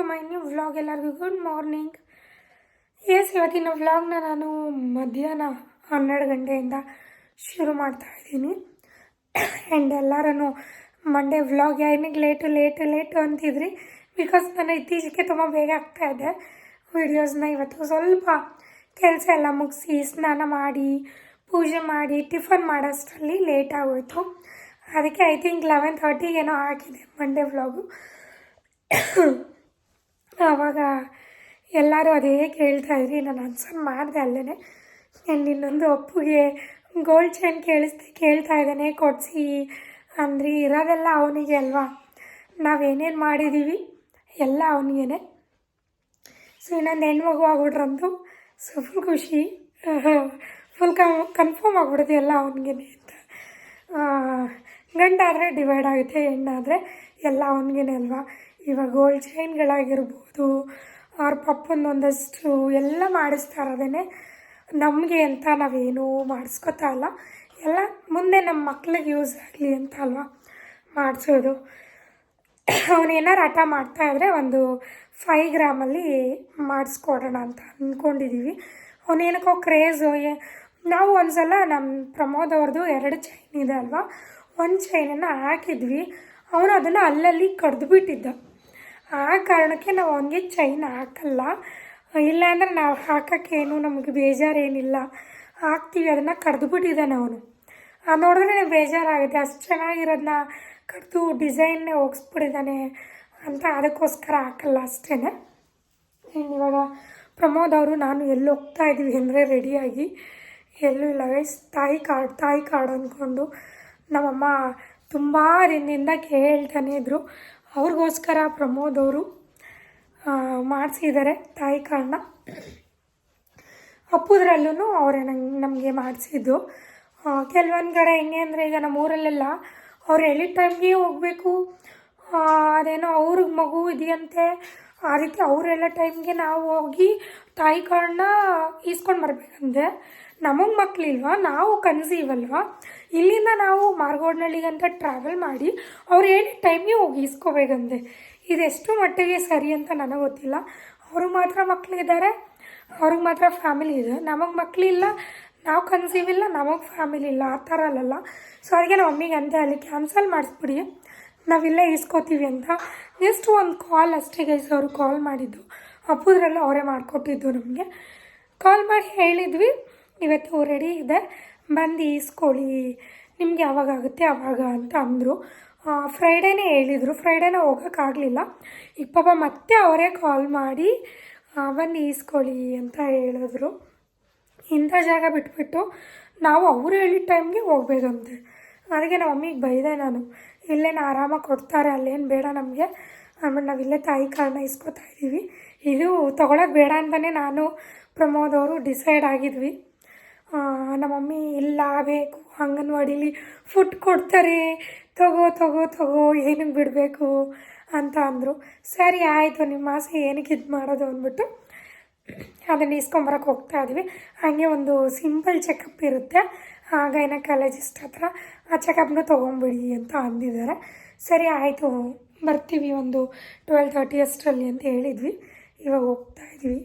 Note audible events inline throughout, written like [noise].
To my new vlog ಎಲ್ಲರಿಗೂ good morning yes ಇವತ್ತಿನ ವ್ಲಾಗ್ನ ನಾನು ಮಧ್ಯಾಹ್ನ ಹನ್ನೆರಡು ಗಂಟೆಯಿಂದ ಶುರು ಮಾಡ್ತಾ ಇದ್ದೀನಿ. ಆ್ಯಂಡ್ ಎಲ್ಲರೂ ಮಂಡೇ ವ್ಲಾಗ್ ಏನಿಗೆ ಲೇಟು ಲೇಟು ಲೇಟು ಅಂತಿದ್ರಿ. ಬಿಕಾಸ್ ನಾನು ಇತ್ತೀಚೆಗೆ ತುಂಬ ಬೇಗ ಆಗ್ತಾ ಇದೆ ವೀಡಿಯೋಸ್ನ ಇವತ್ತು ಸ್ವಲ್ಪ ಕೆಲಸ ಎಲ್ಲ ಮುಗಿಸಿ ಸ್ನಾನ ಮಾಡಿ, ಪೂಜೆ ಮಾಡಿ, ಟಿಫನ್ ಮಾಡೋಷ್ಟರಲ್ಲಿ ಲೇಟ್ ಆಗೋಯ್ತು. ಅದಕ್ಕೆ ಐ ಥಿಂಕ್ ಲೆವೆನ್ ತರ್ಟಿಗೇನೋ ಹಾಕಿದೆ ಮಂಡೇ ವ್ಲಾಗು ಆವಾಗ ಎಲ್ಲರೂ ಅದೇ ಕೇಳ್ತಾ ಇದ್ರಿ, ನಾನು ಅನ್ಸನ್ ಮಾಡಿದೆ ಅಲ್ಲೇ ಆ್ಯಂಡ್ ಇನ್ನೊಂದು ಅಪ್ಪುಗೆ ಗೋಲ್ಡ್ ಚೈನ್ ಕೇಳಿಸ್ದೆ, ಕೇಳ್ತಾ ಇದ್ದಾನೆ, ಕೊಡಿಸಿ ಅಂದ್ರಿ. ಇರೋದೆಲ್ಲ ಅವನಿಗೆ ಅಲ್ವಾ? ನಾವೇನೇನು ಮಾಡಿದ್ದೀವಿ ಎಲ್ಲ ಅವನಿಗೇನೆ. ಸೊ ಇನ್ನೊಂದು ಹೆಣ್ಮಗು ಆಗ್ಬಿಟ್ರಂತು ಸೊ ಫುಲ್ ಖುಷಿ ಫುಲ್ ಕನ್ ಕನ್ಫರ್ಮ್ ಆಗ್ಬಿಡುತ್ತೆ ಎಲ್ಲ ಅವನಿಗೇನೆ ಅಂತ. ಗಂಡಾದರೆ ಡಿವೈಡ್ ಆಗುತ್ತೆ, ಹೆಣ್ಣಾದರೆ ಎಲ್ಲ ಅವನಿಗೇನೆ ಅಲ್ವಾ? ಇವಾಗ ಗೋಲ್ಡ್ ಚೈನ್ಗಳಾಗಿರ್ಬೋದು ಅವ್ರ ಪಪ್ಪನ ಒಂದಷ್ಟು ಎಲ್ಲ ಮಾಡಿಸ್ತಾ ಇರೋದೇ ನಮಗೆ ಅಂತ ನಾವೇನು ಮಾಡಿಸ್ಕೊತಾ ಇಲ್ಲ. ಎಲ್ಲ ಮುಂದೆ ನಮ್ಮ ಮಕ್ಳಿಗೆ ಯೂಸ್ ಆಗಲಿ ಅಂತ ಅಲ್ವಾ? ಮಾಡಿಸೋದು. ಅವನೇನಾರು ಹಠ ಮಾಡ್ತಾ ಇದ್ದರೆ ಒಂದು ಫೈ ಗ್ರಾಮಲ್ಲಿ ಮಾಡಿಸ್ಕೊಡೋಣ ಅಂತ ಅಂದ್ಕೊಂಡಿದ್ದೀವಿ ಅವನೇನಕ್ಕೋ ಕ್ರೇಜು ನಾವು ಒಂದ್ಸಲ ನಮ್ಮ ಪ್ರಮೋದ್ ಅವ್ರದ್ದು ಎರಡು ಚೈನ್ ಇದೆ ಅಲ್ವಾ? ಒಂದು ಚೈನನ್ನು ಹಾಕಿದ್ವಿ. ಅವನು ಅದನ್ನು ಅಲ್ಲಲ್ಲಿ ಕಡ್ದುಬಿಟ್ಟಿದ್ದ. ಆ ಕಾರಣಕ್ಕೆ ನಾವು ಅವನಿಗೆ ಚೈನ್ ಹಾಕಲ್ಲ. ಇಲ್ಲಾಂದರೆ ನಾವು ಹಾಕೋಕ್ಕೇನು ನಮಗೆ ಬೇಜಾರೇನಿಲ್ಲ. ಹಾಕ್ತೀವಿ, ಅದನ್ನು ಕಡ್ದುಬಿಟ್ಟಿದ್ದಾನೆ ಅವನು. ನೋಡಿದ್ರೆ ಬೇಜಾರಾಗುತ್ತೆ. ಅಷ್ಟು ಚೆನ್ನಾಗಿರೋದನ್ನ ಕಡ್ದು ಡಿಸೈನ್ನೇ ಹೋಗಿಸ್ಬಿಟ್ಟಿದ್ದಾನೆ ಅಂತ ಅದಕ್ಕೋಸ್ಕರ ಹಾಕಲ್ಲ ಅಷ್ಟೇ ಇವಾಗ ಪ್ರಮೋದ್ ಅವರು, ನಾನು ಎಲ್ಲಿ ಹೋಗ್ತಾ ಇದ್ದೀವಿ ಅಂದರೆ ರೆಡಿಯಾಗಿ, ಎಲ್ಲೂ ಇಲ್ಲ. ಗೈಸ್ ತಾಯಿ ಕಾಡು ತಾಯಿ ಕಾಡು ಅಂದ್ಕೊಂಡು ನಮ್ಮಮ್ಮ ತುಂಬ ದಿನದಿಂದ ಕೇಳ್ತಾನೆ ಇದ್ದರು ಅವ್ರಿಗೋಸ್ಕರ ಪ್ರಮೋದ್ ಅವರು ಮಾಡಿಸಿದ್ದಾರೆ ತಾಯಿ ಕಾರ್ಡನ್ನ ಅಪ್ಪುದ್ರಲ್ಲೂ ಅವರೇ ನಂಗೆ, ನಮಗೆ ಮಾಡಿಸಿದ್ದು. ಕೆಲವೊಂದು ಕಡೆ ಹೆಂಗೆ ಅಂದರೆ ಈಗ ನಮ್ಮ ಊರಲ್ಲೆಲ್ಲ ಅವ್ರು ಹೇಳಿದ ಟೈಮ್ಗೆ ಹೋಗಬೇಕು. ಅದೇನೋ ಅವ್ರಿಗೆ ಮಗು ಇದೆಯಂತೆ. ಆ ರೀತಿ ಅವರೆಲ್ಲ ಟೈಮ್ಗೆ ನಾವು ಹೋಗಿ ತಾಯಿ ಕಾರ್ಡನ್ನ ಈಸ್ಕೊಂಡು ಬರಬೇಕಂತೆ ನಮಗೆ ಮಕ್ಕಳಿಲ್ವಾ ನಾವು ಕನ್ಸೀವಲ್ವ ಇಲ್ಲಿಂದ ನಾವು ಮಾರ್ಗೋಡ್ನಳ್ಳಿಗಂತ ಟ್ರಾವೆಲ್ ಮಾಡಿ ಅವ್ರು ಹೇಳಿದ ಟೈಮಿಗೆ ಹೋಗಿ ಇಸ್ಕೋಬೇಕಂದೆ ಇದೆಷ್ಟು ಮಟ್ಟಿಗೆ ಸರಿ ಅಂತ ನನಗೆ ಗೊತ್ತಿಲ್ಲ. ಅವ್ರಿಗೆ ಮಾತ್ರ ಮಕ್ಕಳಿದ್ದಾರೆ ಅವ್ರಿಗೆ ಮಾತ್ರ ಫ್ಯಾಮಿಲಿ ಇದೆ. ನಮಗೆ ಮಕ್ಕಳಿಲ್ಲ ನಾವು ಕನ್ಸೀವ್ ಇಲ್ಲ, ನಮಗೆ ಫ್ಯಾಮಿಲಿ ಇಲ್ಲ, ಆ ಥರ ಅಲ್ಲಲ್ಲ. ಸೊ ಅದಕ್ಕೆ ನಮ್ಮ ಮಮ್ಮಿಗೆ ಅಂತ ಅಲ್ಲಿ ಕ್ಯಾನ್ಸಲ್ ಮಾಡಿಸ್ಬಿಡಿ. ನಾವಿಲ್ಲೇ ಇಸ್ಕೋತೀವಿ ಅಂತ. ಜಸ್ಟ್ ಒಂದು ಕಾಲ್ ಅಷ್ಟೇ ಗೈಸ್ ಅವರು ಕಾಲ್ ಮಾಡಿದ್ದು. ಅಪ್ಪುದ್ರಲ್ಲೂ ಅವರೇ ಮಾಡಿಕೊಟ್ಟಿದ್ದು ನಮಗೆ. ಕಾಲ್ ಮಾಡಿ ಹೇಳಿದ್ವಿ. ಇವತ್ತು ರೆಡಿ ಇದೆ. ಬಂದು ಈಸ್ಕೊಳ್ಳಿ, ನಿಮ್ಗೆ ಯಾವಾಗ ಆಗುತ್ತೆ ಆವಾಗ ಅಂತ ಅಂದರು. ಫ್ರೈಡೇನೇ ಹೇಳಿದರು. ಫ್ರೈಡೇನೇ ಹೋಗೋಕ್ಕಾಗಲಿಲ್ಲ. ಈಗ ಪಾಪ ಮತ್ತೆ ಅವರೇ ಕಾಲ್ ಮಾಡಿ ಬಂದು ಈಸ್ಕೊಳ್ಳಿ ಅಂತ ಹೇಳಿದ್ರು. ಇಂಥ ಜಾಗ ಬಿಟ್ಬಿಟ್ಟು ನಾವು ಅವರು ಹೇಳಿದ ಟೈಮ್ಗೆ ಹೋಗ್ಬೇಕಂತೆ. ಅದಕ್ಕೆ ನಮ್ಮ ಮಮ್ಮಿಗೆ ಬೈದೆ ನಾನು. ಇಲ್ಲೇನು ಆರಾಮಾಗಿ ಕೊಡ್ತಾರೆ, ಅಲ್ಲೇನು ಬೇಡ ನಮಗೆ. ಆಮೇಲೆ ನಾವು ಇಲ್ಲೇ ತಾಯಿ ಕಾರಣ ಇಸ್ಕೊತಾ ಇದ್ದೀವಿ ಇದು ತೊಗೊಳಕ್ಕೆ ಬೇಡ ಅಂತಲೇ ನಾನು ಪ್ರಮೋದ್ ಅವರು ಡಿಸೈಡ್ ಆಗಿದ್ವಿ. ನಮ್ಮ ಮಮ್ಮಿ ಇಲ್ಲ ಬೇಕು, ಅಂಗನವಾಡೀಲಿ ಫುಡ್ ಕೊಡ್ತಾರೆ. ತಗೋ ತಗೋ ತಗೋ, ಏನಕ್ಕೆ ಬಿಡಬೇಕು ಅಂತ ಅಂದರು. ಸರಿ ಆಯಿತು, ನಿಮ್ಮ ಆಸೆ ಏನಕ್ಕೆ ಇದು ಮಾಡೋದು ಅಂದ್ಬಿಟ್ಟು ಅದನ್ನು ಇಸ್ಕೊಂಬರಕ್ಕೆ ಹೋಗ್ತಾ ಇದ್ವಿ. ಹಾಗೆ ಒಂದು ಸಿಂಪಲ್ ಚೆಕಪ್ ಇರುತ್ತೆ. ಆಗ ಏನಕಾಲಜಿಸ್ಟ್ ಹತ್ರ ಆ ಚೆಕಪ್ನ ತೊಗೊಂಬಿಡಿ ಅಂತ ಅಂದಿದ್ದಾರೆ. ಸರಿ ಆಯಿತು, ಬರ್ತೀವಿ ಒಂದು ಟ್ವೆಲ್ ತರ್ಟಿ ಅಷ್ಟರಲ್ಲಿ ಅಂತ ಹೇಳಿದ್ವಿ. ಇವಾಗ ಹೋಗ್ತಾ ಇದ್ವಿ.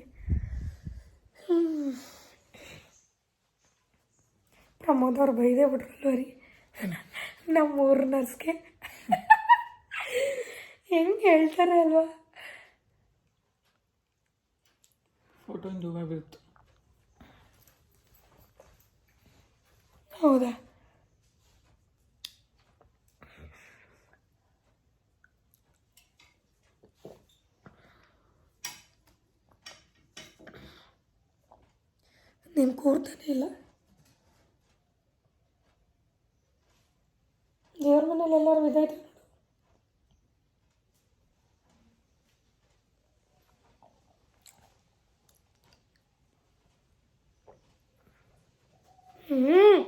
ಪ್ರಮೋದ್ ಅವ್ರು ಬೈದೇ ಬಿಟ್ರಲ್ವ ರೀ? ನಮ್ಮ ಊರು ನರ್ಸ್ಗೆ. ಹೆಂಗೆ ಹೇಳ್ತಾರೆ ಅಲ್ವಾ? ಫೋಟೋ ಜೂಮ್ ಬೀಳ್ತು ಹೌದಾ? ನೀನು ಕೂರ್ತಾನೆ ಇಲ್ಲ ದೇವ್ರ ಮನೇಲಿ ಎಲ್ಲರೂ ಇದಾಯ್ತು ನೋಡು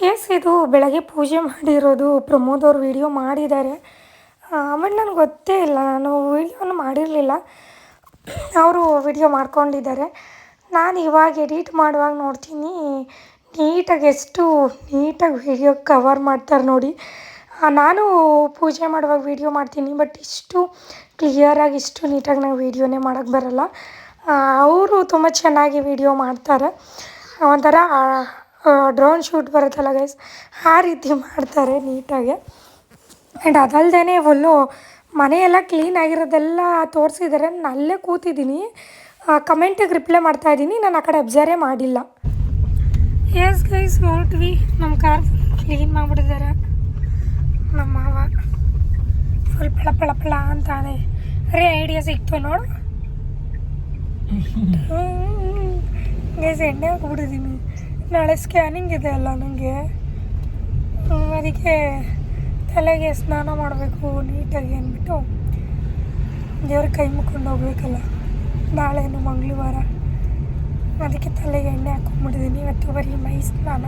ಎಸ್, ಇದು ಬೆಳಗ್ಗೆ ಪೂಜೆ ಮಾಡಿರೋದು ಪ್ರಮೋದ್ ಅವರು ವಿಡಿಯೋ ಮಾಡಿದ್ದಾರೆ. ಆಮೇಲೆ ನನಗೆ ಗೊತ್ತೇ ಇಲ್ಲ, ನಾನು ವೀಡಿಯೋನು ಮಾಡಿರಲಿಲ್ಲ. ಅವರು ವಿಡಿಯೋ ಮಾಡ್ಕೊಂಡಿದ್ದಾರೆ. ನಾನು ಇವಾಗ ಎಡಿಟ್ ಮಾಡುವಾಗ ನೋಡ್ತೀನಿ. ನೀಟಾಗಿ ಎಷ್ಟು ನೀಟಾಗಿ ವೀಡಿಯೋ ಕವರ್ ಮಾಡ್ತಾರೆ ನೋಡಿ. ನಾನು ಪೂಜೆ ಮಾಡುವಾಗ ವೀಡಿಯೋ ಮಾಡ್ತೀನಿ ಬಟ್ ಇಷ್ಟು ಕ್ಲಿಯರಾಗಿ ಇಷ್ಟು ನೀಟಾಗಿ ನಾವು ವೀಡಿಯೋನೇ ಮಾಡೋಕ್ಕೆ ಬರಲ್ಲ. ಅವರು ತುಂಬ ಚೆನ್ನಾಗಿ ವೀಡಿಯೋ ಮಾಡ್ತಾರೆ. ಒಂಥರ ಡ್ರೋನ್ ಶೂಟ್ ಬರುತ್ತಲ್ಲ ಗೈಸ್ ಆ ರೀತಿ ಮಾಡ್ತಾರೆ ನೀಟಾಗಿ. ಆ್ಯಂಡ್ ಅದಲ್ಲದೇ ಫುಲ್ಲು ಮನೆಯೆಲ್ಲ ಕ್ಲೀನ್ ಆಗಿರೋದೆಲ್ಲ ತೋರಿಸಿದ್ದಾರೆ. ನಾನು ಅಲ್ಲೇ ಕೂತಿದ್ದೀನಿ. ಕಮೆಂಟಿಗೆ ರಿಪ್ಲೈ ಮಾಡ್ತಾ ಇದ್ದೀನಿ. ನಾನು ಆ ಕಡೆ ಅಬ್ಸರ್ವೇ ಮಾಡಿಲ್ಲ. ಎಸ್ ಗೈಸ್ ನೋಡ್ತೀವಿ ನಮ್ಮ ಕಾರ್ ಕ್ಲೀನ್ ಮಾಡಿಬಿಟ್ಟಿದ್ದಾರೆ. ನಮ್ಮ ಮಾವ ಫುಲ್ ಪಳ ಪಳ ಪಳ ಅಂತಾನೆ. ಅರೆ ಐಡಿಯಾ ಸಿಕ್ತು ನೋಡು. ಗೈಸ್ ಎಣ್ಣೆ ಹಾಕ್ಬಿಟ್ಟಿದ್ದೀನಿ. ನಾಳೆ ಸ್ಕ್ಯಾನಿಂಗ್ ಇದೆ ಅಲ್ಲ ನನಗೆ ಅದಕ್ಕೆ ತಲೆಗೆ ಸ್ನಾನ ಮಾಡಬೇಕು ನೀಟಾಗಿ ಅಂದ್ಬಿಟ್ಟು ದೇವ್ರ ಕೈ ಮುಕ್ಕೊಂಡು ಹೋಗ್ಬೇಕಲ್ಲ. ನಾಳೆನು ಮಂಗಳವಾರ. ಅದಕ್ಕೆ ತಲೆಗೆ ಎಣ್ಣೆ ಹಾಕೊಂಡ್ಬಿಟ್ಟಿದ್ದೀನಿ ಇವತ್ತು ಬರೀ ಮೈ ಸ್ನಾನ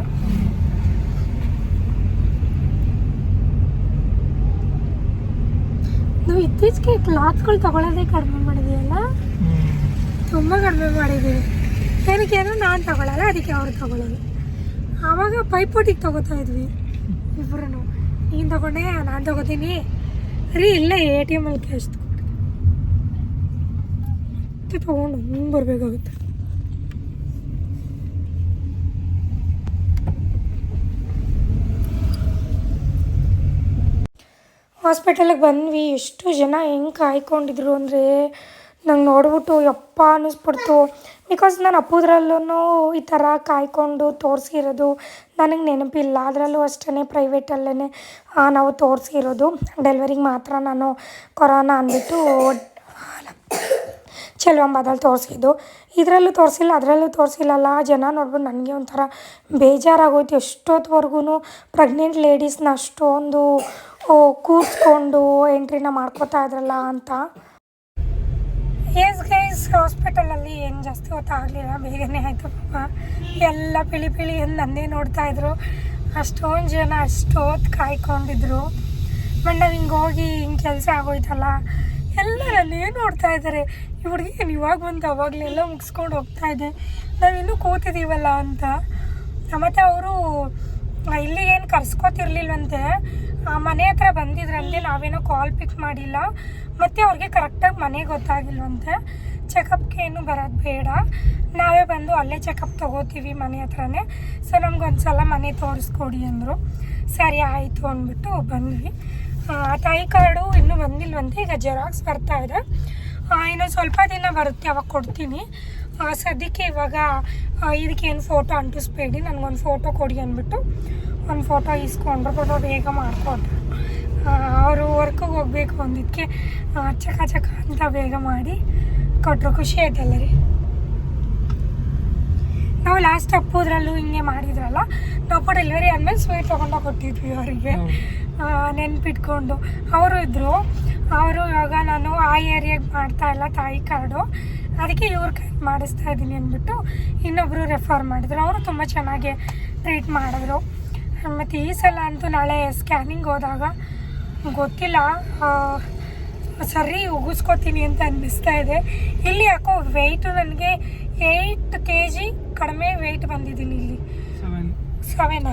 ನೀವು ಇತ್ತೀಚೆಗೆ ಕ್ಲಾತ್ಗಳು ತಗೊಳ್ಳೋದೇ ಕಡಿಮೆ ಮಾಡಿದೀವಲ್ಲ ತುಂಬ ಕಡಿಮೆ ಮಾಡಿದ್ದೀವಿ. ಏನಕ್ಕೆ ಅಂದರೆ ನಾನು ತಗೊಳ್ಳಲ್ಲ ಅದಕ್ಕೆ ಅವ್ರು ತಗೊಳ್ಳೋದು ಆವಾಗ ಪೈಪೋಟಿಗೆ ತಗೋತಾ ಇದ್ವಿ ಇಬ್ಬರು ನೀನು ತಗೊಂಡೆ ನಾನು ತಗೋತೀನಿ. ರೀ ಇಲ್ಲ ಎ ಟಿ ಎಂ ಅಲ್ಲಿ ಕ್ಯಾಶ್ ತಗೊಂಡು. ತೊಗೊಂಡು ತಗೊಂಡು ಬರಬೇಕಾಗುತ್ತೆ. ಹಾಸ್ಪಿಟಲಿಗೆ ಬಂದ್ವಿ. ಎಷ್ಟು ಜನ ಹೆಂಗೆ ಕಾಯ್ಕೊಂಡಿದ್ರು ಅಂದರೆ ನಂಗೆ ನೋಡ್ಬಿಟ್ಟು ಯಪ್ಪ ಅನ್ನಿಸ್ಬಿಡ್ತು. ಬಿಕಾಸ್ ನಾನು ಅಪ್ಪುದ್ರಲ್ಲೂ ಈ ಥರ ಕಾಯ್ಕೊಂಡು ತೋರಿಸಿರೋದು ನನಗೆ ನೆನಪಿಲ್ಲ. ಅದರಲ್ಲೂ ಅಷ್ಟೇ ಪ್ರೈವೇಟಲ್ಲೇ ನಾವು ತೋರಿಸಿರೋದು. ಡೆಲಿವರಿಗೆ ಮಾತ್ರ ನಾನು ಕೊರೋನಾ ಅಂದ್ಬಿಟ್ಟು ಚೆಲುವಂಬಾದಲ್ಲಿ ತೋರಿಸಿದ್ದು. ಇದರಲ್ಲೂ ತೋರಿಸಿಲ್ಲ, ಅದರಲ್ಲೂ ತೋರಿಸಿಲ್ಲಲ್ಲ ಜನ ನೋಡ್ಬಿಟ್ಟು ನನಗೆ ಒಂಥರ ಬೇಜಾರಾಗೋಯ್ತು. ಎಷ್ಟೊತ್ತವರೆಗೂ ಪ್ರೆಗ್ನೆಂಟ್ ಲೇಡೀಸ್ನ ಅಷ್ಟೊಂದು ಕೂರಿಸ್ಕೊಂಡು ಎಂಟ್ರಿನ ಮಾಡ್ಕೋತಾ ಇದ್ರಲ್ಲ ಅಂತ. ಎಸ್ ಗೈಸ್ ಹಾಸ್ಪಿಟಲಲ್ಲಿ ಏನು ಜಾಸ್ತಿ ಹೊತ್ತಾಗಲಿಲ್ಲ ಬೇಗನೆ ಆಯಿತು ಪಾಪ. ಎಲ್ಲ ಪಿಳಿ ಪಿಳಿ ಎಂದು ನಂದೇ ನೋಡ್ತಾ ಇದ್ರು. ಅಷ್ಟೊಂದು ಜನ ಅಷ್ಟೊತ್ತು ಕಾಯ್ಕೊಂಡಿದ್ರು. ಬಟ್ ನಾವು ಹಿಂಗೆ ಹೋಗಿ ಹಿಂಗೆ ಕೆಲಸ ಆಗೋಯ್ತಲ್ಲ. ಎಲ್ಲ ನನ್ನೇ ನೋಡ್ತಾ ಇದ್ದಾರೆ ಈ ಹುಡುಗಿ ಏನು ಇವಾಗ ಬಂತು? ಅವಾಗಲೆಲ್ಲ ಮುಗಿಸ್ಕೊಂಡು ಹೋಗ್ತಾ ಇದೆ. ನಾವಿನ್ನೂ ಕೂತಿದ್ದೀವಲ್ಲ ಅಂತ. ಮತ್ತು ಅವರು ಇಲ್ಲಿ ಏನು ಕರ್ಸ್ಕೊತಿರ್ಲಿಲ್ವಂತೆ? ಮನೆ ಹತ್ರ ಬಂದಿದ್ರಂತೆ, ನಾವೇನೋ ಕಾಲ್ ಪಿಕ್ ಮಾಡಿಲ್ಲ. ಮತ್ತು ಅವ್ರಿಗೆ ಕರೆಕ್ಟಾಗಿ ಮನೆ ಗೊತ್ತಾಗಿಲ್ವಂತೆ. ಚೆಕಪ್ಗೆ ಏನು ಬರೋದು ಬೇಡ. ನಾವೇ ಬಂದು ಅಲ್ಲೇ ಚೆಕಪ್ ತೊಗೋತೀವಿ ಮನೆ ಹತ್ರನೇ. ಸೊ ನಮ್ಗೊಂದ್ಸಲ ಮನೆ ತೋರಿಸ್ಕೊಡಿ ಅಂದರು. ಸರಿ, ಆಯಿತು ಅಂದ್ಬಿಟ್ಟು ಬಂದ್ವಿ. ತಾಯಿ ಕಾರ್ಡು ಇನ್ನೂ ಬಂದಿಲ್ವಂತೆ, ಈಗ ಜೆರಾಕ್ಸ್ ಬರ್ತಾ ಇದೆ. ಇನ್ನೊಂದು ಇನ್ನು ಸ್ವಲ್ಪ ದಿನ ಬರುತ್ತೆ, ಅವಾಗ ಕೊಡ್ತೀನಿ. ಸದ್ಯಕ್ಕೆ ಇವಾಗ ಇದಕ್ಕೇನು ಫೋಟೋ ಅಂಟಿಸ್ಬೇಡಿ, ನನಗೊಂದು ಫೋಟೋ ಕೊಡಿ ಅಂದ್ಬಿಟ್ಟು. ಒಂದು ಫೋಟೋ ಇಸ್ಕೊಂಡ್ರು ಫೋಟೋ ಬೇಗ ಮಾಡಿಕೊಟ್ರು. ಅವರು ವರ್ಕಿಗೆ ಹೋಗಬೇಕು ಅಂದಿದ್ದಕ್ಕೆ ಚಕ ಚಕ ಅಂತ ಬೇಗ ಮಾಡಿ ಕೊಟ್ಟರು ಖುಷಿ ಆಯ್ತಲ್ಲ ರೀ ನಾವು ಲಾಸ್ಟ್ ಅಪ್ಪೋದ್ರಲ್ಲೂ ಹಿಂಗೆ ಮಾಡಿದ್ರಲ್ಲ, ನಾವು ಡೆಲಿವರಿ ಆದಮೇಲೆ ಸ್ವೀಟ್ ತೊಗೊಂಡು ಕೊಟ್ಟಿದ್ವಿ ಅವರಿಗೆ. ನೆನ್ಪಿಟ್ಕೊಂಡು. ಅವರು ಇದ್ದರು ಅವರು ಇವಾಗ ನಾನು ಆ ಏರಿಯಾಗೆ ಮಾಡ್ತಾ ಇಲ್ಲ, ತಾಯಿ ಕಾರ್ಡು ಅದಕ್ಕೆ ಇವ್ರ ಕೈ ಮಾಡಿಸ್ತಾ ಇದ್ದೀನಿ ಅಂದ್ಬಿಟ್ಟು ಇನ್ನೊಬ್ಬರು ರೆಫರ್ ಮಾಡಿದ್ರು. ಅವರು ತುಂಬ ಚೆನ್ನಾಗಿ ಟ್ರೀಟ್ ಮಾಡಿದ್ರು. ಮತ್ತು ಈ ಸಲ ಅಂತೂ ನಾಳೆ ಸ್ಕ್ಯಾನಿಂಗ್ ಹೋದಾಗ ಗೊತ್ತಿಲ್ಲ ಸರಿ ಉಗಿಸ್ಕೊತೀನಿ ಅಂತ ಅನ್ನಿಸ್ತಾ ಇದೆ. ಇಲ್ಲಿ ಯಾಕೋ ವೆಯ್ಟು ನನಗೆ ಏಯ್ಟ್ ಕೆ ಜಿ ಕಡಿಮೆ ವೆಯ್ಟ್ ಬಂದಿದ್ದೀನಿ ಇಲ್ಲಿ. ಸೆವೆನ್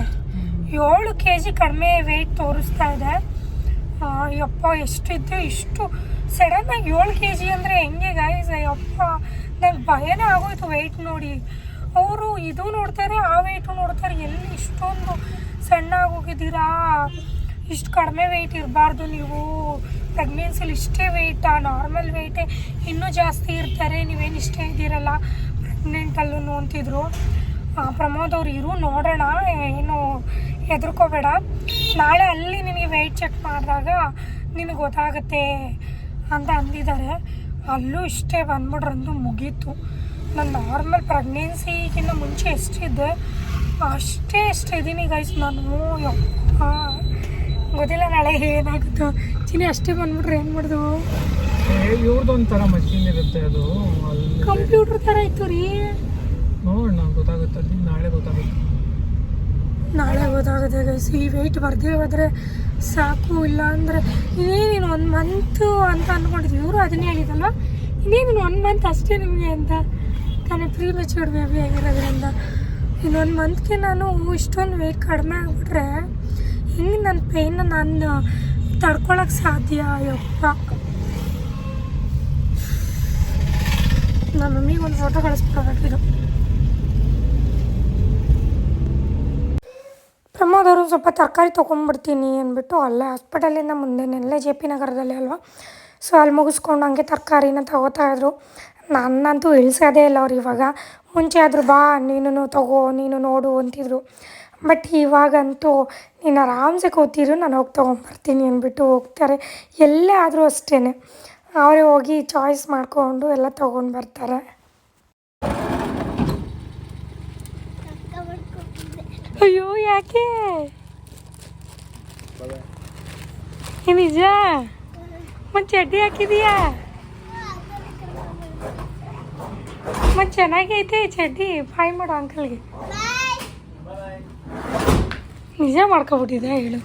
ಏಳು ಕೆ ಜಿ ಕಡಿಮೆ ವೆಯ್ಟ್ ತೋರಿಸ್ತಾ ಇದೆ. ಯಪ್ಪ ಎಷ್ಟಿದ್ದು ಇಷ್ಟು ಸಡನ್ನಾಗಿ ಏಳು ಕೆ ಜಿ ಅಂದರೆ ಹೆಂಗೆ ಗಾಯ್ಸ್ ಯಪ್ಪ ನಂಗೆ ಭಯನೇ ಆಗೋಯ್ತು ವೆಯ್ಟ್ ನೋಡಿ. ಅವರು ಇದು ನೋಡ್ತಾರೆ ಆ ವೆಯ್ಟು ನೋಡ್ತಾರೆ ಎಲ್ಲಿ ಇಷ್ಟೊಂದು ಸಣ್ಣ ಆಗೋಗಿದ್ದೀರಾ ಇಷ್ಟು ಕಡಿಮೆ ವೆಯ್ಟ್ ಇರಬಾರ್ದು ನೀವು. ಪ್ರೆಗ್ನೆನ್ಸಿಲಿ ಇಷ್ಟೇ ವೆಯ್ಟಾ ನಾರ್ಮಲ್ ವೆಯ್ಟೇ ಇನ್ನೂ ಜಾಸ್ತಿ ಇರ್ತಾರೆ, ನೀವೇನು ಇಷ್ಟೇ ಇದ್ದೀರಲ್ಲ ಪ್ರೆಗ್ನೆಂಟಲ್ಲೂ ಅಂತಿದ್ರು. ಪ್ರಮೋದ್ ಅವ್ರು ಇರು, ನೋಡೋಣ, ಏನು ಹೆದರ್ಕೋಬೇಡ. ನಾಳೆ ಅಲ್ಲಿ ನಿನಗೆ ವೆಯ್ಟ್ ಚೆಕ್ ಮಾಡಿದಾಗ ನಿನಗೆ ಗೊತ್ತಾಗುತ್ತೆ ಅಂತ ಅಂದಿದ್ದಾರೆ. ಅಲ್ಲೂ ಇಷ್ಟೇ ಬಂದ್ಬಿಟ್ರಂದು ಮುಗೀತು. ನಾನು ನಾರ್ಮಲ್ ಪ್ರೆಗ್ನೆನ್ಸಿಗಿಂತ ಮುಂಚೆ ಎಷ್ಟಿದ್ದೆ ಅಷ್ಟೇ ಎಷ್ಟಿದ್ದೀನಿ ಗೈಸ್ ನಾನು. ಯಪ್ಪ. ಗೊತ್ತಿಲ್ಲ ನಾಳೆ ಏನಾಗುತ್ತೆ. ಚಿನಿ ಅಷ್ಟೇ ಬಂದ್ಬಿಟ್ರೆ ಏನು ಮಾಡ್ದು? ಇವ್ರದ್ದು ಒಂಥರ ಮಷಿನ್ ಇರುತ್ತೆ ಅದು. ಕಂಪ್ಯೂಟರ್ ಥರ ಇತ್ತು ರೀ. ನೋಡೋಣ ಗೊತ್ತಾಗುತ್ತೆ. ನಾಳೆ ಗೊತ್ತಾಗುತ್ತೆ. ನಾಳೆ ಗೊತ್ತಾಗುತ್ತೆ ಗೈಸ್ ಈ ವೆಯ್ಟ್ ಬರ್ದೇ ಹೋದರೆ ಸಾಕು ಇಲ್ಲ ಅಂದರೆ ಇನ್ನೇನು ಒಂದು ಮಂತು ಅಂತ ಅಂದ್ಕೊಂಡಿದ್ವಿ ಇವರು ಅದನ್ನೇ ಹೇಳಿದಲ್ಲ? ಇನ್ನೇನು ಒಂದು ಮಂತ್ ಅಷ್ಟೇ ನಿಮಗೆ ಅಂತ. ತಾನೇ ಪ್ರೀ ಮೆಚೂರ್ಡ್ ಬೇಬಿ ಆಗಿರೋದ್ರಿಂದ. ಇನ್ನೊಂದು ಮಂತ್ಗೆ ನಾನು ಇಷ್ಟೊಂದು ವೆಯ್ಟ್ ಕಡಿಮೆ ಆಗಿಬಿಟ್ರೆ, ಹೆಂಗೆ ನನ್ನ ಪೇಯ್ನ ನಾನು ತಡ್ಕೊಳಕ್ಕೆ ಸಾಧ್ಯ? ಯಪ್ಪ. ನಮ್ಮ ಮಮ್ಮಿಗೆ ಒಂದು ಫೋಟೋ ಕಳಿಸ್ಬಿಡಬೇಕಿದು ಪ್ರಮೋದ್ ಅವರು ಸ್ವಲ್ಪ ತರಕಾರಿ ತೊಗೊಂಡ್ಬಿಡ್ತೀನಿ ಅಂದ್ಬಿಟ್ಟು ಅಲ್ಲೇ ಹಾಸ್ಪಿಟಲಿಂದ ಮುಂದೆನೆಲ್ಲೇ ಜೆ ಪಿ ನಗರದಲ್ಲಿ ಅಲ್ವಾ? ಸೊ ಅಲ್ಲಿ ಮುಗಿಸ್ಕೊಂಡು ಹಂಗೆ ತರಕಾರಿನ ತಗೋತಾ ಇದ್ರು. ನನ್ನಂತೂ ಇಳಿಸೋದೇ ಇಲ್ಲ ಅವ್ರು ಇವಾಗ. ಮುಂಚೆ ಆದರೂ ಬಾ ನೀನು ತಗೋ, ನೀನು ನೋಡು ಅಂತಿದ್ರು. ಬಟ್ ಇವಾಗಂತೂ ನೀನು ಆರಾಮ್ಸೆ ಕೂತಿರು, ನಾನು ಹೋಗಿ ತೊಗೊಂಬರ್ತೀನಿ ಅಂದ್ಬಿಟ್ಟು ಹೋಗ್ತಾರೆ. ಎಲ್ಲೇ ಆದರೂ ಅಷ್ಟೇ ಅವರೇ ಹೋಗಿ ಚಾಯ್ಸ್ ಮಾಡಿಕೊಂಡು ಎಲ್ಲ ತೊಗೊಂಡು ಬರ್ತಾರೆ. ಅಯ್ಯೋ, ಯಾಕೆ? ನಿಜ? ಮುಂಚೆ ಚಡ್ಡಿ ಹಾಕಿದೀಯಾ ಮತ್ತೆ ಚೆನ್ನಾಗೈತೆ ಚಡ್ಡಿ. ಬಾಯ್ ಮಾಡು ಅಂಕಲ್ಗೆ. ನಿಜ ಮಾಡ್ಕೊಬಿಟ್ಟಿದ್ದೆ ಹೇಳು.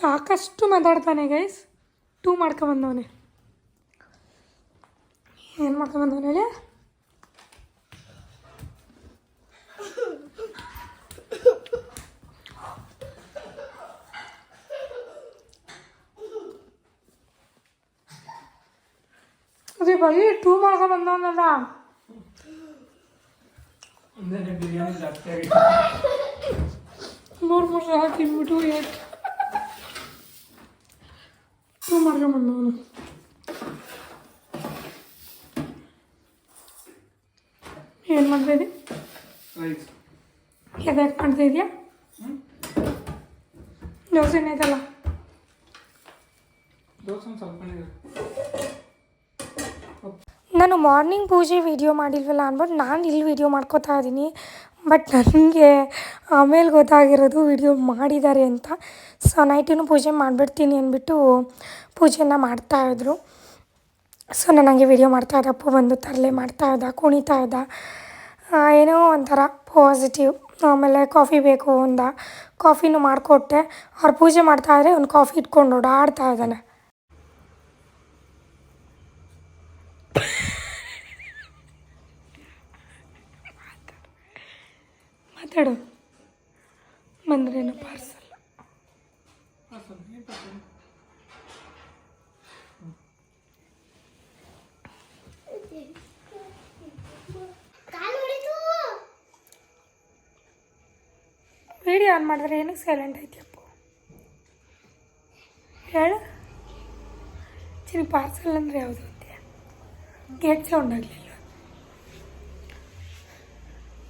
ಸಾಕಷ್ಟು ಮಾತಾಡ್ತಾನೆ ಗೈಸ್ ಟೂ ಮಾಡ್ಕೊಂಬಂದವನೆ ಏನು ಮಾಡ್ಕೊಂಬಂದವನೆ ಅದೇ ಬರೀ ಟೂ ಮಾಡ್ಕೊಂಬಂದವನಲ್ಲ ಬಂದವನಲ್ಲ. ಮೂರು ಮೂರು ಸಲ ತಿಂದ್ಬಿಟ್ಟು ಟೂ ಮಾಡ್ಕೊಂಬಂದವನು ಏನು ಮಾಡ್ತಾಯಿದ್ದೆ ರೈಸ್. ಯಾಕೆ ಮಾಡ್ತಾ ಇದೆಯಾ? ದೋಸೆ ಏನಾಯ್ತಲ್ಲ ದೋಸೆ ಸ್ವಲ್ಪ ಇದೆ ನಾನು ಮಾರ್ನಿಂಗ್ ಪೂಜೆ ವೀಡಿಯೋ ಮಾಡಿಲ್ವಲ್ಲ ಅಂದ್ಬಿಟ್ಟು ನಾನು ಇಲ್ಲಿ ವೀಡಿಯೋ ಮಾಡ್ಕೋತಾ ಇದ್ದೀನಿ. ಬಟ್ ನನಗೆ ಆಮೇಲೆ ಗೊತ್ತಾಗಿರೋದು ವೀಡಿಯೋ ಮಾಡಿದ್ದಾರೆ ಅಂತ. ಸೊ ನೈಟೂ ಪೂಜೆ ಮಾಡಿಬಿಡ್ತೀನಿ ಅಂದ್ಬಿಟ್ಟು ಪೂಜೆನ ಮಾಡ್ತಾಯಿದ್ರು ಸೊ ನಾನು ನನಗೆ ವೀಡಿಯೋ ಮಾಡ್ತಾ ಇದ್ದ. ಅಪ್ಪು ಬಂದು ತರಲೆ ಮಾಡ್ತಾ ಇದ್ದ, ಕುಣಿತಾ ಇದ್ದ. ಏನೋ ಒಂಥರ ಪಾಸಿಟಿವ್ ಆಮೇಲೆ ಕಾಫಿ ಬೇಕು ಅಂದ. ಕಾಫಿನೂ ಮಾಡಿಕೊಟ್ಟೆ. ಅವ್ರು ಪೂಜೆ ಮಾಡ್ತಾಯಿದ್ರೆ ಒಂದು ಕಾಫಿ ಇಟ್ಕೊಂಡು ಓಡಾಡ್ತಾ ಇದ್ದಾನೆ. ಮಾತಾಡು. ಬಂದ್ರೇನು ಪಾರ್ಸಲ್ ವಿಡಿಯೋ ಆನ್ ಮಾಡಿದ್ರೆ ಏನಕ್ಕೆ ಸೈಲೆಂಟ್ ಐತಿಯಪ್ಪ ಹೇಳು. ಚಿನ್ನ ಪಾರ್ಸಲ್ ಅಂದರೆ ಯಾವುದು ಅಂತೀಯ? ಗೇಟ್ ಸೌಂಡ್ ಆಗಲಿಲ್ಲ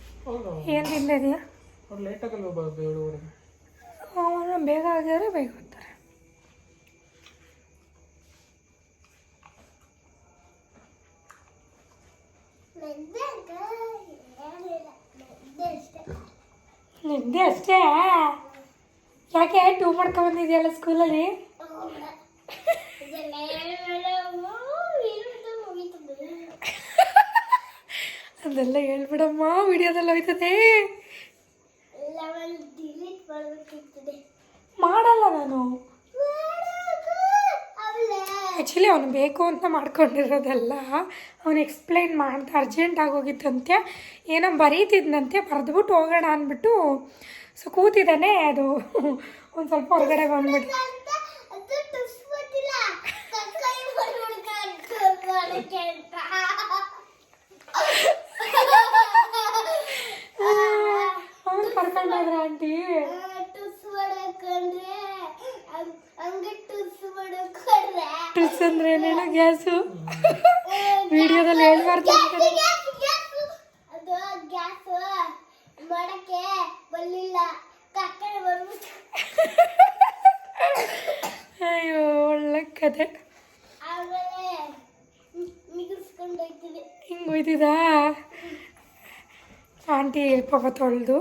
ಹೌದು ಏನು ತಿಂದಿದೆಯಾ ಅವ್ರು ಲೇಟ್ ಆಗಲ್ಲ ಬರೋದು ಏಳುವರೆಗೆ. ಅವನು ಬೇಗ ಆಗಿದ್ರೆ ಬೇಗ ಬರ್ತಾರೆ ನಿದ್ದೆ ಅಷ್ಟೇ? ಯಾಕೆ ಟೂ ಮಾಡ್ಕೊಂಬಂದಿದ್ಯಲ್ಲ ಸ್ಕೂಲಲ್ಲಿ ಅದೆಲ್ಲ ಹೇಳ್ಬಿಡಮ್ಮ ವಿಡಿಯೋದಲ್ಲಿ ಹೋಯ್ತದೆ. ಮಾಡಲ್ಲ ನಾನು. ಆ್ಯಕ್ಚುಲಿ ಅವನು ಬೇಕು ಅಂತ ಮಾಡ್ಕೊಂಡಿರೋದಲ್ಲ. ಅವನು ಎಕ್ಸ್ಪ್ಲೈನ್ ಮಾಡ್ದ ಅರ್ಜೆಂಟ್ ಆಗೋಗಿತ್ತಂತೆ ಏನೋ ಬರೀತಿದ್ನಂತೆ ಬರೆದ್ಬಿಟ್ಟು ಹೋಗೋಣ ಅಂದ್ಬಿಟ್ಟು. ಸೊ ಕೂತಿದ್ದಾನೆ ಅದು. [laughs] ಒಂದು ಸ್ವಲ್ಪ ಹೊರಗಡೆ ಬಂದ್ಬಿಟ್ಟು. ಕರ್ಕೊಂಡೋದ್ರ ಆಂಟಿ ಟಿಪ್ಸ್ ಅಂದ್ರೆ ಏನೇನು? ಗ್ಯಾಸು? ವಿಡಿಯೋದಲ್ಲಿ ಹೇಳ್ಬಾರ್ದು ಅದು ಗ್ಯಾಸು. ಮಾಡಕ್ಕೆ ಬರಲಿಲ್ಲ. ಕಕ್ಕಡೆ ಬಂದ್ಬಿಟ್ಟು ಅಯ್ಯೋ ಒಳ್ಳೆ ಕತೆ. ಆಮೇಲೆ ಹೋಯ್ತೀವಿ ಹಿಂಗೆ ಒಯ್ದಿದ್ದಾ ಆಂಟಿ ಪಾಪ ತೊಳೆದು.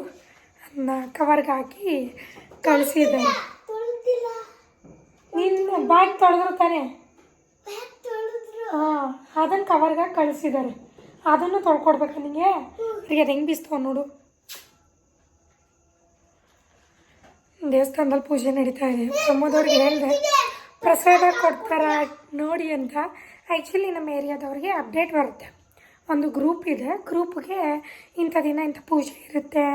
ಅದನ್ನ ಕವರ್ಗೆ ಹಾಕಿ ಕಳಿಸಿದ್ದಾರೆ ನಿನ್ನ ನೀನು ಬ್ಯಾಗ್ ತೊಳೆದ್ರು ತಾನೆ? ಹಾಂ ಅದನ್ನು ಕವರ್ಗೆ ಕಳಿಸಿದ್ದಾರೆ ಅದನ್ನು ತೊಳ್ಕೊಡ್ಬೇಕು ನಿಮಗೆ ಅವ್ರಿಗೆ ಅದು ಹೆಂಗೆ ಬಿಸ್ತವ ನೋಡು. ದೇವಸ್ಥಾನದಲ್ಲಿ ಪೂಜೆ ನಡೀತಾ ಇದೆ. ಪ್ರಮೋದವ್ರಿಗೆ ಹೇಳಿದೆ, ಪ್ರಸಾದ ಕೊಡ್ತಾರ ನೋಡಿ ಅಂತ. ಆ್ಯಕ್ಚುಲಿ ನಮ್ಮ ಏರಿಯಾದವ್ರಿಗೆ ಅಪ್ಡೇಟ್ ಬರುತ್ತೆ. ಒಂದು ಗ್ರೂಪ್ ಇದೆ. ಗ್ರೂಪ್ಗೆ ಇಂಥ ದಿನ ಇಂಥ ಪೂಜೆ ಇರುತ್ತೆ.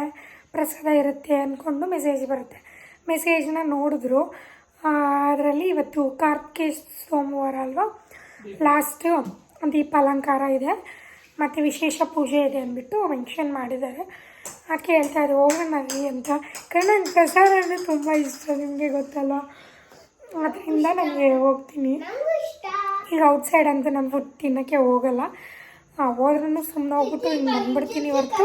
ಪ್ರಸಾದ ಇರುತ್ತೆ ಅಂದ್ಕೊಂಡು ಮೆಸೇಜ್ ಬರುತ್ತೆ. ಮೆಸೇಜ್ನ ನೋಡಿದ್ರು. ಅದರಲ್ಲಿ ಇವತ್ತು ಕಾರ್ತಿಕೆ ಸೋಮವಾರ ಅಲ್ವಾ? ಲಾಸ್ಟು ದೀಪ ಅಲಂಕಾರ ಇದೆ. ಮತ್ತು ವಿಶೇಷ ಪೂಜೆ ಇದೆ ಅಂದ್ಬಿಟ್ಟು ಮೆನ್ಷನ್ ಮಾಡಿದ್ದಾರೆ. ಅದಕ್ಕೆ ಹೇಳ್ತಾ ಇದ್ರು. ಹೋಗೋಣ ಅಂತ. ಕಣ್ಣು ನನಗೆ ಪ್ರಸಾದ ಅಂದರೆ ತುಂಬ ಇಷ್ಟ ನಿಮಗೆ ಗೊತ್ತಲ್ಲ ಅದರಿಂದ ನನಗೆ ಹೋಗ್ತೀನಿ. ಈಗ ಔಟ್ಸೈಡ್ ಅಂತ ನಮ್ಮ ಫುಡ್ ತಿನ್ನೋಕ್ಕೆ ಹೋಗಲ್ಲ. ಹೋದ್ರೂ ಸುಮ್ಮನೆ ಹೋಗ್ಬಿಟ್ಟು ಹಿಂಗೆ ಬಂದ್ಬಿಡ್ತೀನಿ ಹೊರತು.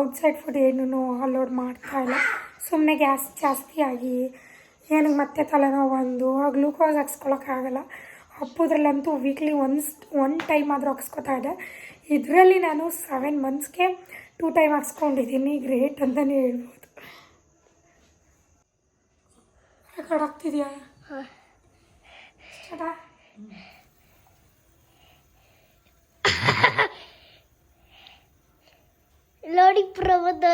ಔಟ್ಸೈಡ್ ಫುಡ್ ಏನೂ ಅಲೋಡ್ ಮಾಡ್ತಾ ಇಲ್ಲ. ಸುಮ್ಮನೆ ಗ್ಯಾಸ್ ಜಾಸ್ತಿ ಆಗಿ ಏನಕ್ಕೆ ಮತ್ತೆ ತಲೆನೋವು ಬಂದು ಗ್ಲೂಕೋಸ್ ಹಾಕ್ಸ್ಕೊಳಕ್ಕಾಗಲ್ಲ ಹಬ್ಬದ್ರಲ್ಲಂತೂ ವೀಕ್ಲಿ ಒನ್ಸ್ ಒನ್ ಟೈಮ್ ಆದರೂ ಹಾಕ್ಸ್ಕೊತಾ ಇದ್ದೆ. ಇದರಲ್ಲಿ ನಾನು ಸೆವೆನ್ ಮಂತ್ಸ್ಗೆ ಟೂ ಟೈಮ್ ಹಾಕ್ಸ್ಕೊಂಡಿದ್ದೀನಿ. ಗ್ರೇಟ್ ಅಂತಲೇ ಹೇಳ್ಬೋದು. ರೆಕಾರ್ಡ್ ಆಗ್ತಿದೆಯಾ? [laughs] ನೋಡಿ ಪ್ರಮೋದ.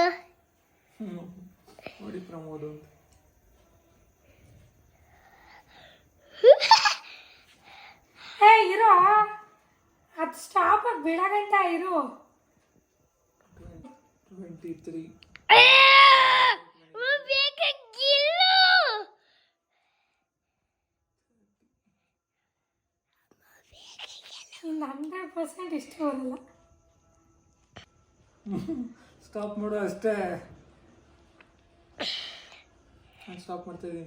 ನೋಡಿ ಪ್ರಮೋದ ಹೇ ಇರೋ. ಅದು ಸ್ಟಾಪ್ ಆಗಿ ಬಿಡಗಂಟ ಇರು. ಟ್ವೆಂಟಿ ತ್ರೀ ಹಂಡ್ರೆಡ್ ಪರ್ಸೆಂಟ್ ಇಷ್ಟ ಬರಲ್ಲ. ಸ್ಟಾಪ್ ಮಾಡು ಅಷ್ಟೇ. ನಾನು ಸ್ಟಾಪ್ ಮಾಡ್ತಾ ಇದ್ದೀನಿ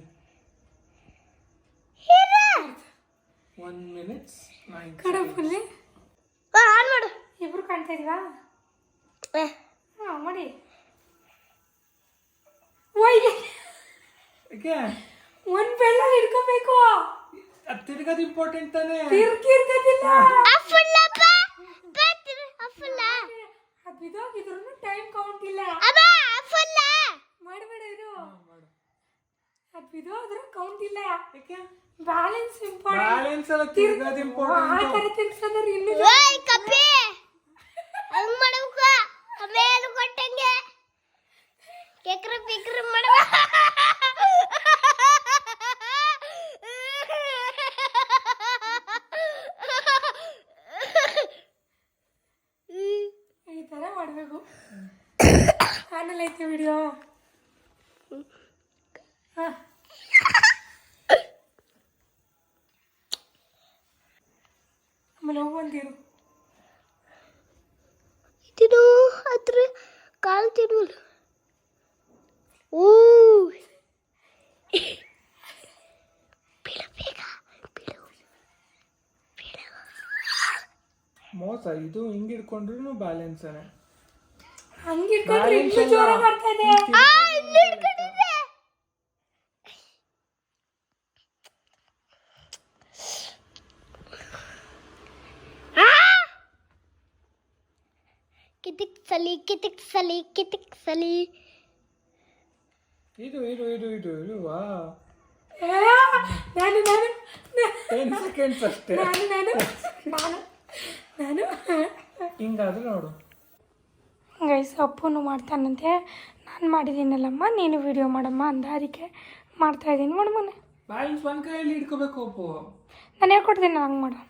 ಒನ್ ಮಿನಿಟ್ಸ್ ನೈನ್ ಕಡಪಲ್ಲಿ ಆನ್ ಮಾಡು. ಇಬ್ರು ಕಾಣ್ತಾ ಇದೀವಾ ಏ, ಹಾಂ ಮಾಡಿ. ಒಯ್ಗೆ ಯಾಕೆ? ಒಂದು ಬೆಳ್ಳಲ್ಲಿ ಹಿಡ್ಕೋಬೇಕು. ಅದು ತಿರ್ಗೋದು ಇಂಪಾರ್ಟೆಂಟ್ ತಾನೇ. ತಿರ್ಗಿರ್ಗದಿಲ್ಲ. ಅಫುಲ್ಲಪ್ಪ ಬರ್ತೀನಿ ಅಫುಲ್ಲ ಅದು ಬಿದೋಗಿದ್ರು ಟೈಮ್ ಕೌಂಟ್ ಇಲ್ಲ ಮಾಡಬೇಡ ಇರು. ಮಾಡು ಅದು ಬಿದೋದ್ರು ಕೌಂಟ್ ಇಲ್ಲ. ಯಾಕೆ? ಬ್ಯಾಲೆನ್ಸ್ ಇಂಪಾರ್ಟೆಂಟ್ ಬ್ಯಾಲೆನ್ಸ್ ಎಲ್ಲ ಇಂಪಾರ್ಟೆಂಟ್ ಆ ಥರ ತಿರ್ಗ್ಸೋದ್ರೆ ಇನ್ನೂ ಓಯ್ ಕಪ್ಪಿ! ಹಂಗ್ ಮಾಡಬೇಕ ಆಮೇಲೆ ಕೊಟ್ಟಂಗೆ ಕೆಕ್ರ ಪಿಕ್ರ ಮಾಡವ ಈ ಥರ ಮಾಡಬೇಕು ಆಮೇಲೆ ಐತೆ ವಿಡಿಯೋ ಹಾಂ. ಆಮೇಲೆ ಹೋಗ್ಬಂದಿರು ತಿನ್ನು ಹತ್ರ ಕಾಲು ತಿನ್ನುವಲ್ಲ ಓ. ಮೋಸ ಇದು ಹಿಂಗ್ ಹಿಡ್ಕೊಂಡ್ರು ಬ್ಯಾಲೆನ್ಸ್ ಹಂಗೆ ಇಟ್ಕೊಂಡ್ರೆ ಇನ್ನೂ ಜೋರ ಬರ್ತಾ ಇದೆ ಆ ಇನ್ನು ಹಿಡ್ಕೊಂಡಿದ್ದೆ ಆ! ಕಿತಿಕ್ ಸಲಿ ಕಿತಿಕ್ ಸಲಿ ಕಿತಿಕ್ ಸಲಿ ಇದು ಇದು ಇದು ಇದು ಇದು ವಾ ಆ, ನಾನು ನಾನು ಟೆನ್ ಸೆಕೆಂಡ್ಸ್ ಅಷ್ಟೇ ನಾನು ನಾನು ನಾನು ನಾನು ಹಿಂಗಾದ್ರೆ ನೋಡು ಗೈಸ್ ಅಪ್ಪನು ಮಾಡ್ತಾನಂತೆ. ನಾನು ಮಾಡಿದ್ದೀನಲ್ಲಮ್ಮ ನೀನು ವಿಡಿಯೋ ಮಾಡಮ್ಮ ಅಂದ ಅದಕ್ಕೆ ಮಾಡ್ತಾಯಿದ್ದೀನಿ ಮಾಡು ಮನೆ. ಒಂದ್ ಕೈಯಲ್ಲಿ ಇಟ್ಕೋಬೇಕು ಅಪ್ಪು. ನಾನು ಹೇಳ್ಕೊಡ್ತೀನಿ ಹಂಗೆ ಮಾಡು.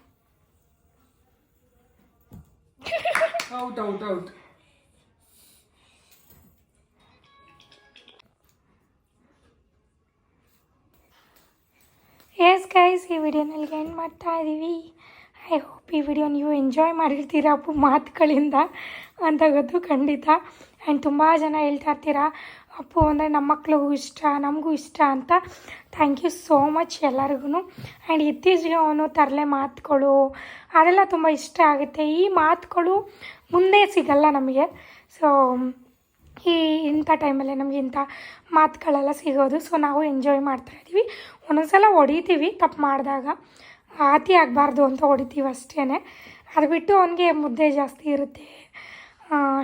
Out out out yes guys ಈ ವಿಡಿಯೋನಲ್ಲಿ ಎಂಡ್ ಮಾಡ್ತಾ ಇದ್ದೀವಿ ಐ ಹೋಪ್ ಈ ವಿಡಿಯೋ ನೀವು ಎಂಜಾಯ್ ಮಾಡಿರ್ತೀರ ಅಪ್ಪು ಮಾತುಗಳಿಂದ ಅಂತ ಗೊತ್ತು ಖಂಡಿತ. ಆ್ಯಂಡ್ ತುಂಬ ಜನ ಹೇಳ್ತಾ ಇರ್ತೀರಾ, ಅಪ್ಪು ಅಂದರೆ ನಮ್ಮ ಮಕ್ಳಿಗೂ ಇಷ್ಟ, ನಮಗೂ ಇಷ್ಟ ಅಂತ. ಥ್ಯಾಂಕ್ ಯು ಸೋ ಮಚ್ ಎಲ್ಲರಿಗೂ ಆ್ಯಂಡ್ ಇತ್ತೀಚೆಗೆ ಅವನು ತರಲೆ ಮಾತುಗಳು ಅದೆಲ್ಲ ತುಂಬ ಇಷ್ಟ ಆಗುತ್ತೆ. ಈ ಮಾತುಗಳು ಮುಂದೆ ಸಿಗಲ್ಲ ನಮಗೆ. ಸೊ ಈ ಇಂಥ ಟೈಮಲ್ಲೇ ನಮಗೆ ಇಂಥ ಮಾತುಗಳೆಲ್ಲ ಸಿಗೋದು. ಸೊ ನಾವು ಎಂಜಾಯ್ ಮಾಡ್ತಾ ಇದ್ದೀವಿ. ಒಂದೊಂದ್ಸಲ ಹೊಡಿತೀವಿ, ತಪ್ಪು ಮಾಡಿದಾಗ. ಅತಿ ಆಗಬಾರ್ದು ಅಂತ ಹೊಡಿತೀವಿ ಅಷ್ಟೇ ಅದು ಬಿಟ್ಟು ಅವನಿಗೆ ಮುದ್ದೆ ಜಾಸ್ತಿ ಇರುತ್ತೆ.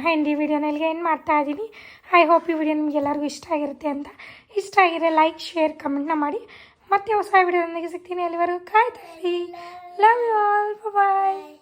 ಹೆಂಡಿ ವಿಡಿಯೋನ ಇಲ್ಲಿಗೆ ಏನು ಮಾಡ್ತಾ ಇದ್ದೀನಿ? ಐ ಹೋಪ್ ಈ ವಿಡಿಯೋ ನಿಮ್ಗೆ ಎಲ್ಲರಿಗೂ ಇಷ್ಟ ಆಗಿರುತ್ತೆ ಅಂತ. ಇಷ್ಟ ಆಗಿದೆ ಲೈಕ್ ಶೇರ್ ಕಮೆಂಟ್ನ ಮಾಡಿ. ಮತ್ತೆ ಹೊಸ ವಿಡಿಯೋದೊಂದಿಗೆ ಸಿಗ್ತೀನಿ ಅಲ್ಲಿವರೆಗೂ. ಕಾಯ್ತಾ ಇರಿ. Love you all bye